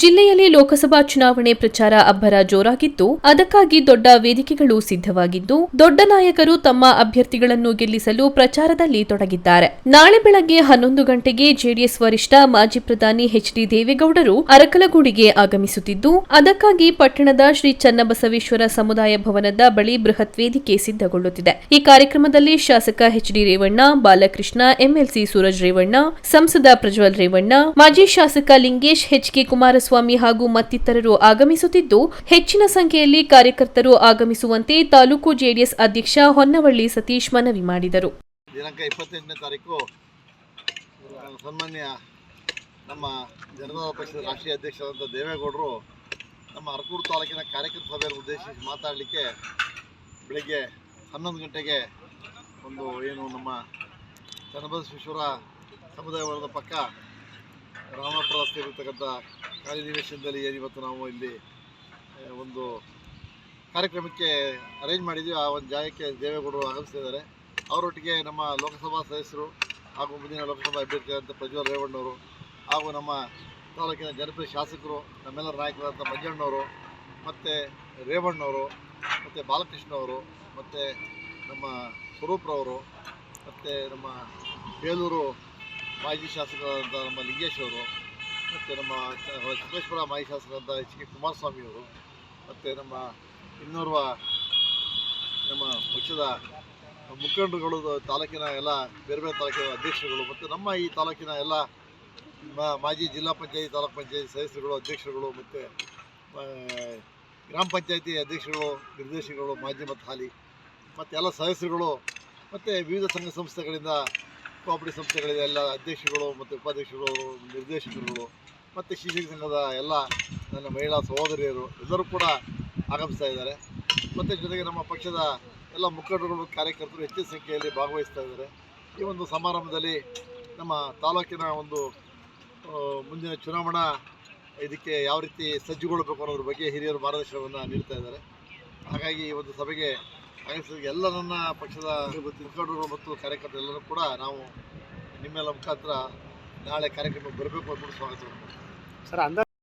ಜಿಲ್ಲೆಯಲ್ಲಿ ಲೋಕಸಭಾ ಚುನಾವಣೆ ಪ್ರಚಾರ ಅಬ್ಬರ ಜೋರಾಗಿದ್ದು ಅದಕ್ಕಾಗಿ ದೊಡ್ಡ ವೇದಿಕೆಗಳು ಸಿದ್ಧವಾಗಿದ್ದು, ದೊಡ್ಡ ನಾಯಕರು ತಮ್ಮ ಅಭ್ಯರ್ಥಿಗಳನ್ನು ಗೆಲ್ಲಿಸಲು ಪ್ರಚಾರದಲ್ಲಿ ತೊಡಗಿದ್ದಾರೆ. ನಾಳೆ ಬೆಳಗ್ಗೆ ಹನ್ನೊಂದು ಗಂಟೆಗೆ ಜೆಡಿಎಸ್ ವರಿಷ್ಠ ಮಾಜಿ ಪ್ರಧಾನಿ ಎಚ್ ಡಿ ದೇವೇಗೌಡರು ಅರಕಲಗೂಡಿಗೆ ಆಗಮಿಸುತ್ತಿದ್ದು, ಅದಕ್ಕಾಗಿ ಪಟ್ಟಣದ ಶ್ರೀ ಚನ್ನಬಸವೇಶ್ವರ ಸಮುದಾಯ ಭವನದ ಬಳಿ ಬೃಹತ್ ವೇದಿಕೆ ಸಿದ್ಧಗೊಳ್ಳುತ್ತಿದೆ. ಈ ಕಾರ್ಯಕ್ರಮದಲ್ಲಿ ಶಾಸಕ H D Revanna, Balakrishna, MLC Suraj Revanna, ಸಂಸದ ಪ್ರಜ್ವಲ್ ರೇವಣ್ಣ, ಮಾಜಿ ಶಾಸಕ ಲಿಂಗೇಶ್ ಎಚ್ಕೆ ಕುಮಾರಸ್ವಾಮಿ ಹಾಗೂ ಮತ್ತಿತರರು ಆಗಮಿಸುತ್ತಿದ್ದು, ಹೆಚ್ಚಿನ ಸಂಖ್ಯೆಯಲ್ಲಿ ಕಾರ್ಯಕರ್ತರು ಆಗಮಿಸುವಂತೆ ತಾಲೂಕು ಜೆಡಿಎಸ್ ಅಧ್ಯಕ್ಷ ಹೊನ್ನವಳ್ಳಿ ಸತೀಶ್ ಮನವಿ ಮಾಡಿದರು. ದಿನಾಂಕ ಇಪ್ಪತ್ತೆಂಟನೇ ತಾರೀಕು ಸನ್ಮಾನ್ಯ ನಮ್ಮ ಜನತಾ ಪಕ್ಷದ ರಾಷ್ಟ್ರೀಯ ಅಧ್ಯಕ್ಷರಾದಂಥ ದೇವೇಗೌಡರು ನಮ್ಮ ಅರಕೂರು ತಾಲೂಕಿನ ಕಾರ್ಯಕರ್ತ ಸಭೆಯನ್ನು ಉದ್ದೇಶಿಸಿ ಮಾತಾಡಲಿಕ್ಕೆ ಬೆಳಿಗ್ಗೆ ಹನ್ನೊಂದು ಗಂಟೆಗೆ ಒಂದು ಏನು ನಮ್ಮ ಚನ್ನಬಸವೇಶ್ವರ ಸಮುದಾಯ ವರ್ಗದ ಪಕ್ಕ ರಾಮಪುರ ರಸ್ತೆ ಇರತಕ್ಕಂಥ ಖಾಲಿ ನಿವೇಶನದಲ್ಲಿ ಏನು ಇವತ್ತು ನಾವು ಇಲ್ಲಿ ಒಂದು ಕಾರ್ಯಕ್ರಮಕ್ಕೆ ಅರೇಂಜ್ ಮಾಡಿದ್ವಿ ಆ ಒಂದು ಜಾಗಕ್ಕೆ ದೇವೇಗೌಡರು ಆಗಮಿಸ್ತಿದ್ದಾರೆ ಅವರೊಟ್ಟಿಗೆ ನಮ್ಮ ಲೋಕಸಭಾ ಸದಸ್ಯರು ಹಾಗೂ ಮುಂದಿನ ಲೋಕಸಭಾ ಅಭ್ಯರ್ಥಿಯಾದಂಥ ಪ್ರಜ್ವಲ್ ರೇವಣ್ಣವರು ಹಾಗೂ ನಮ್ಮ ತಾಲೂಕಿನ ಜನಪ್ರಿಯ ಶಾಸಕರು, ನಮ್ಮೆಲ್ಲರ ನಾಯಕರಾದಂಥ ಮಂಜಣ್ಣವರು, ಮತ್ತು ರೇವಣ್ಣವರು, ಮತ್ತು ಬಾಲಕೃಷ್ಣವರು ಮತ್ತು ನಮ್ಮ ಸ್ವರೂಪ್ರವರು ಮತ್ತು ನಮ್ಮ ಬೇಲೂರು ಮಾಜಿ ಶಾಸಕರಾದಂಥ ನಮ್ಮ ಲಿಂಗೇಶ್ ಅವರು, ಮತ್ತು ನಮ್ಮ ಚಿಕ್ಕೇಶ್ವರ ಮಾಜಿ ಶಾಸಕರಾದಂಥ ಎಚ್ ಕೆ ಕುಮಾರಸ್ವಾಮಿಯವರು ಮತ್ತು ನಮ್ಮ ಇನ್ನೋರ್ವ ನಮ್ಮ ಪಕ್ಷದ ಮುಖಂಡರುಗಳು, ತಾಲೂಕಿನ ಎಲ್ಲ ಬೇರೆ ಬೇರೆ ತಾಲೂಕಿನ ಅಧ್ಯಕ್ಷರುಗಳು, ಮತ್ತು ನಮ್ಮ ಈ ತಾಲೂಕಿನ ಎಲ್ಲ ಮಾಜಿ ಜಿಲ್ಲಾ ಪಂಚಾಯತಿ, ತಾಲೂಕು ಪಂಚಾಯತಿ ಸದಸ್ಯರುಗಳು, ಅಧ್ಯಕ್ಷರುಗಳು, ಮತ್ತು ಗ್ರಾಮ ಪಂಚಾಯತಿ ಅಧ್ಯಕ್ಷರುಗಳು, ನಿರ್ದೇಶಕರುಗಳು ಮಾಜಿ ಮತ್ತು ಹಾಲಿ, ಮತ್ತು ಎಲ್ಲ ಸದಸ್ಯರುಗಳು, ಮತ್ತು ವಿವಿಧ ಸಂಘ ಸಂಸ್ಥೆಗಳಿಂದ ಕೋಆಪರೇಟಿವ್ ಸಂಸ್ಥೆಗಳಿದೆ, ಎಲ್ಲ ಅಧ್ಯಕ್ಷರುಗಳು ಮತ್ತು ಉಪಾಧ್ಯಕ್ಷರು ನಿರ್ದೇಶಕರುಗಳು, ಮತ್ತು ಶಿಕ್ಷಕ ಸಂಘದ ಎಲ್ಲ ನನ್ನ ಮಹಿಳಾ ಸಹೋದರಿಯರು, ಎಲ್ಲರೂ ಕೂಡ ಆಗಮಿಸ್ತಾ ಇದ್ದಾರೆ. ಮತ್ತು ಜೊತೆಗೆ ನಮ್ಮ ಪಕ್ಷದ ಎಲ್ಲ ಮುಖಂಡರುಗಳು, ಕಾರ್ಯಕರ್ತರು ಹೆಚ್ಚಿನ ಸಂಖ್ಯೆಯಲ್ಲಿ ಭಾಗವಹಿಸ್ತಾ ಇದ್ದಾರೆ. ಈ ಒಂದು ಸಮಾರಂಭದಲ್ಲಿ ನಮ್ಮ ತಾಲೂಕಿನ ಒಂದು ಮುಂದಿನ ಚುನಾವಣಾ ಇದಕ್ಕೆ ಯಾವ ರೀತಿ ಸಜ್ಜುಗೊಳ್ಳಬೇಕು ಅನ್ನೋದ್ರ ಬಗ್ಗೆ ಹಿರಿಯರು ಮಾರ್ಗದರ್ಶನವನ್ನು ನೀಡ್ತಾ ಇದ್ದಾರೆ. ಹಾಗಾಗಿ ಈ ಒಂದು ಸಭೆಗೆ ಆಗಮಿಸಿದ ಎಲ್ಲ ನನ್ನ ಪಕ್ಷದ ಮುಖಂಡರು ಮತ್ತು ಕಾರ್ಯಕರ್ತರು ಎಲ್ಲರೂ ಕೂಡ ನಾವು ನಿಮ್ಮೆಲ್ಲ ಮುಖಾಂತರ ನಾಳೆ ಕಾರ್ಯಕ್ರಮಕ್ಕೆ ಬರಬೇಕು ಅಂದ್ಬಿಟ್ಟು ಸ್ವಾಗತ ಸರ್ ಅಂದ